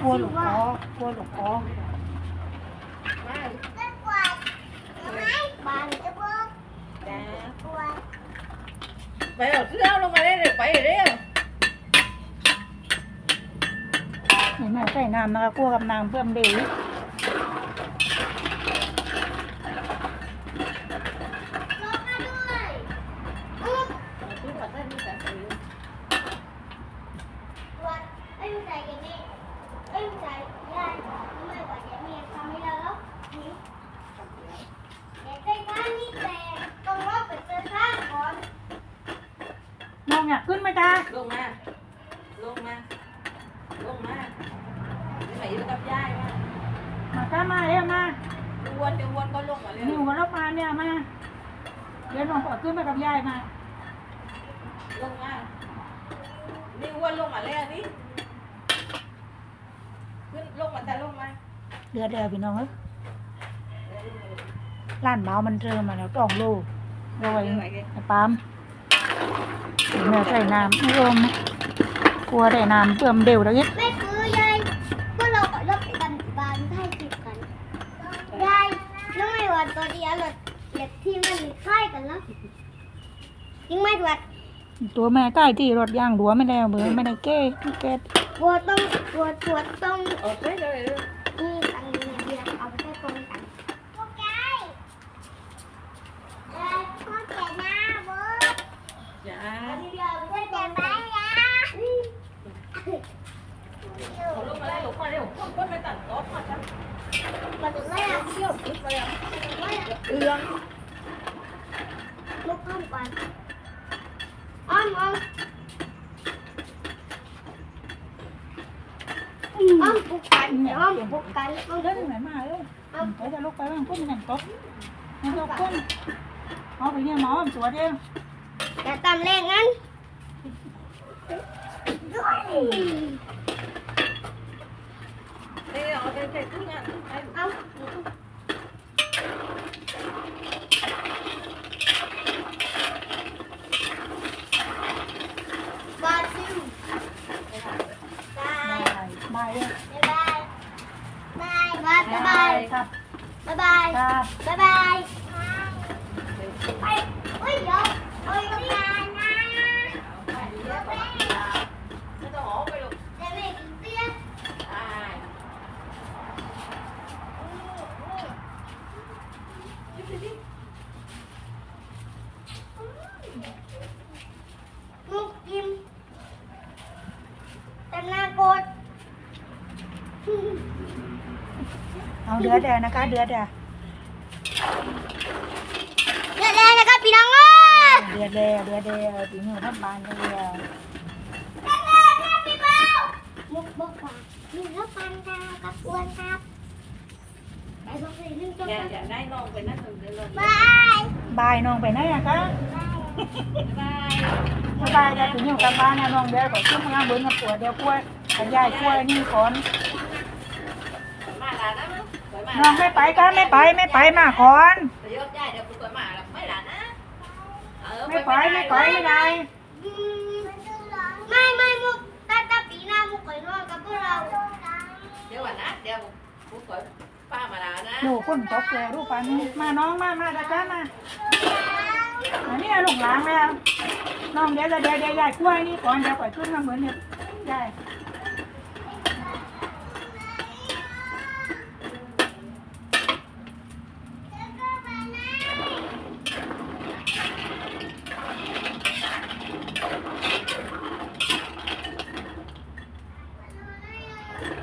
กลัวหลงพ่อกลัวหลงพ่อไปเอาเสื้อลงมาได้เลยไปเร็วนี่มาใส่น้ำนะคะกลัวกับน้ำเพิ่มเดียว รถมาด้วยอุ๊บ ซื้อผัดได้มีแต่ซื้อ ปวดไอ้ผู้ชายกันนี่ไอ้ผู้ชายยายไม่ไหวจะมีทำให้เราแล้วหิวเด็กใกล้บ้านนี่แต่ต้องรอไปเจอข้างก่อน น้องอยากขึ้นไหมจ๊ะลงมา ลงมา ลงมาไปอยู่กับยายมามาจ้ามาเร็วมาอ้วนจะอ้วนก็ลงมาเร็นิววกับรถมาเนี่ยมาเดี๋ยวน้องขอขึ้นไปกับยายมา ลงมา นี่อ้วนลงมาแล้วนี่ ขึ้นลงมาแต่ลงมาเดือดเดือดพี่น้องเอ้ยร้านเมามันเริ่มมาแล้วต้องโลโรยไอ้ปาม แม่ใส่น้ำไม่รวมกลัวได้น้ำเพิ่มเดียวแล้วเนี่ยไม่คือยายพวกเราก็รถไปกันบ้านให้จิบกันยายน้องไม่หวานตัวเดียวรถเด็กที่มันมีค่ายกันแล้วยิงไม่ตรวจตัวแม่ใกล้ที่รถย่างหัวไม่ได้เอาเบอร์ไม่ได้เก้เก้ปวดต้องปวดปวดต้องออกไปเลย นี่ตังค์เดียวเอาไปแค่ตรงตังค์พวกยายยายพ่อแก่หน้าเบิร์ด จ้า ทีเดียวไม่แก่ไปยา เขาลงมาได้หลงมาเร็วก้นก้นไปตัดต๊อกมาจ้ะ มันไม่อยากเที่ยว ขึ้นไปอะ ไม่อยาก เอื้อง ลุกข้ามก่อนอ้อมอ้อม อ้อมปุกกันอ้อมปุกกันอ้อมเล่นไหนมาเอ้ยไปจะลุกไปบ้างพุ่นแข่งต๊อกให้ต๊อกพุ่นเอาไปเนี่ยหมอมสวยเดียวอย่าตามแรงงั้นนี่เอา บายบาย ครับ บายบายไปเฮ้ยเดี๋ยวเฮ้ยไม่ได้นะ ไม่ต้องออกไปหรอก เดี๋ยวแม่กินเตี้ย ตาย มุกกิมแต่หน้าโกด เอาเดือดแดงนะคะเดือดแดง เดือดแดงเดือดแดงตีมือทับบานกันเลยมุกบอกว่ามีรถปันดาวกับอ้วนครับไปบอกเลยนึ่งจบอย่าอย่าได้นองไปนั่งตรงนี้เลยบายบายน้องไปไหนอะคะบายสบายจะถึงอยู่กับบ้านนะน้องเดือดขอขึ้นมาเบิ้งกับปวดเดียวกล้วยกับยายกล้วยนี่ก่อนน้องไม่ไปก็ไม่ไปไม่ไปมาก่อน เออไม่อยไม่ไปไม่ได้ไม่ไม่มุกตาตาปีหน้ามุกเคยนอนกับพวกเราเดี๋ยววันนะเดี๋ยวผู้สวยป้ามาล้านะหนูคนตกแล้วรูปปันนี้มาน้องมามาจ้ามาอันนี้ลูกหลางแล้วน้องเดี๋ยวเดี๋ยวเดี๋ยวยายกล้วยนี่ก่อนเดี๋ยวปล่อยขึ้นมาเหมือนเนี่ยยาย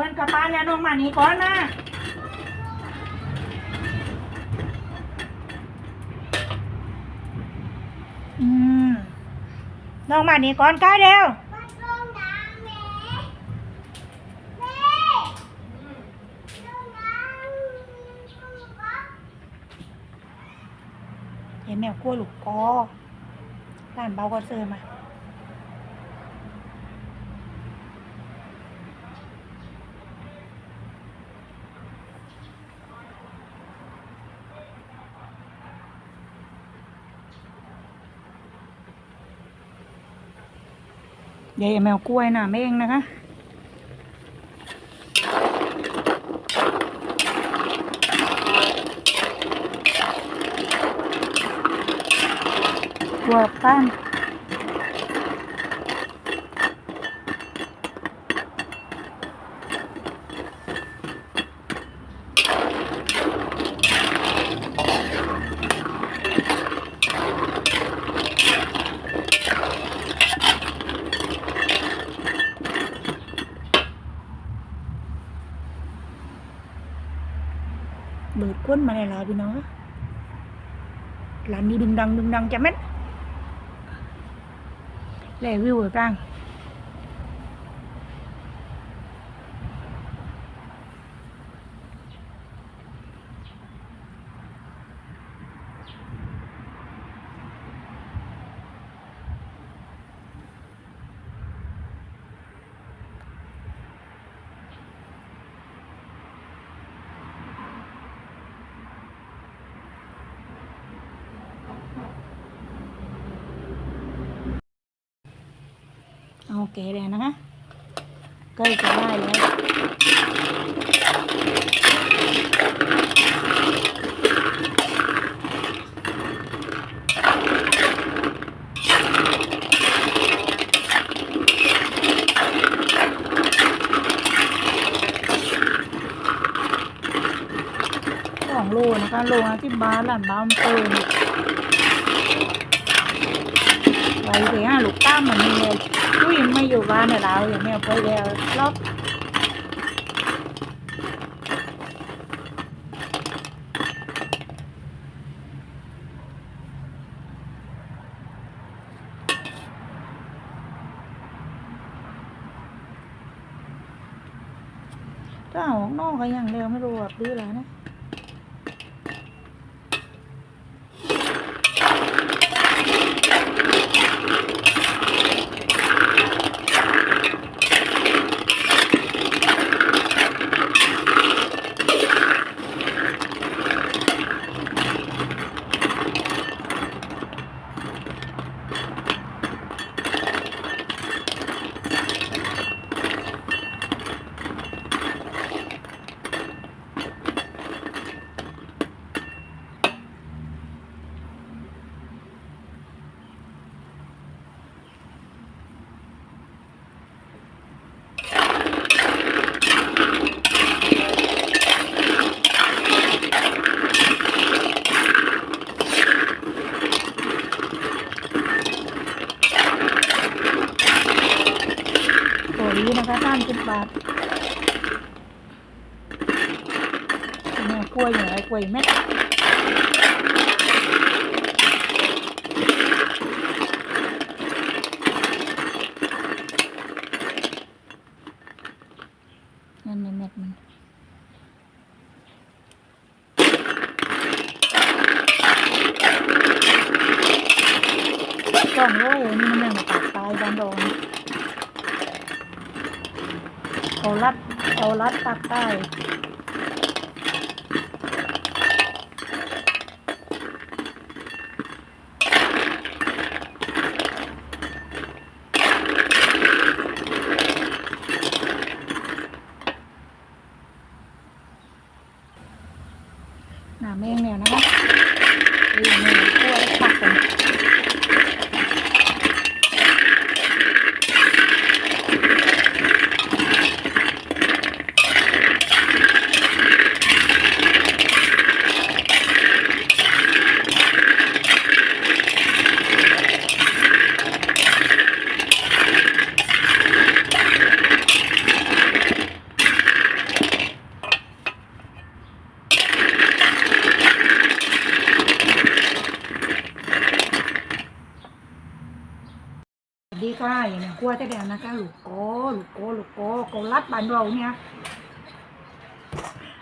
วันกับป้านเนี่ยน้องมานี่ก่อนนะอืมน้องมานี่ก่อนก้าเดียวเห็นแมวกลัวลูกกอร้านเบาก็เซอร์มา ยายแมวกล้วยนะแม่งนะคะ กลัวป้าน เบิดก้นมาหลายๆพี่น้องร้านนี้ดึงดังดึงดังจะเม็ดแลวิวไอ้ป้าง เอาโอเคเลยนะคะใกล้จะได้แล้วสองโลนะคะโลละที่บ้านหลานบ้านเติมไว้เสียลูกตั้มมันมีเลย ผู้หญิงไม่อยู่บ้านเนี่ยเราอย่างเนี้ยไปแล้วรอบถ้าเอาออกนอกก็ยังเร็วไม่รู้ว่าดื้ออะไรนะ ตัวนี้นะคะ สามสิบบาทเนี่ยกล้วยอย่างไรกล้วยเม็ดนั่นในเม็ดมันสองร้อยนนี้มันยังมาตัดตายบานดอน เอารัดเอารัดปากใต้หนาแมงเนี่ยนะคะนี่แมงกล้วยปักกันสวั สดีค่ยกล้วแต่เดียวนะคะลูกโกลูกโกลูกโกโกรัดบานเราเนี่ย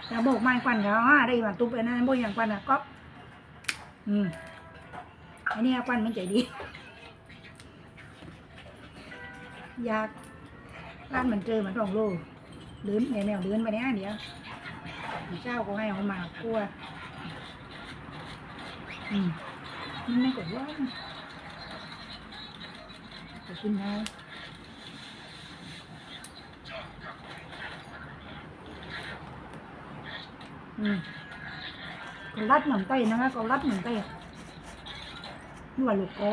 แล้วบอกไม่ควันเขาะได้มาตุ๊บไปนั่นบอกอย่างควันอะก็อืมอันนี้ควันมันใจดี อยากร้านมันเจอมันรองโลเดินแนวแนวเดินไปเนี้ยเดี๋ยวเจ้าก็ให้เอามากลัวอืมมันไม่กดว่า ขอบคุณนะอืมก็รัดหมือนไตนะคะก็รัดหมือนไตนี่ว่าลูกกอ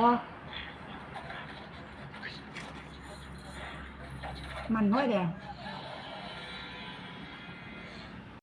มันห้อยแดง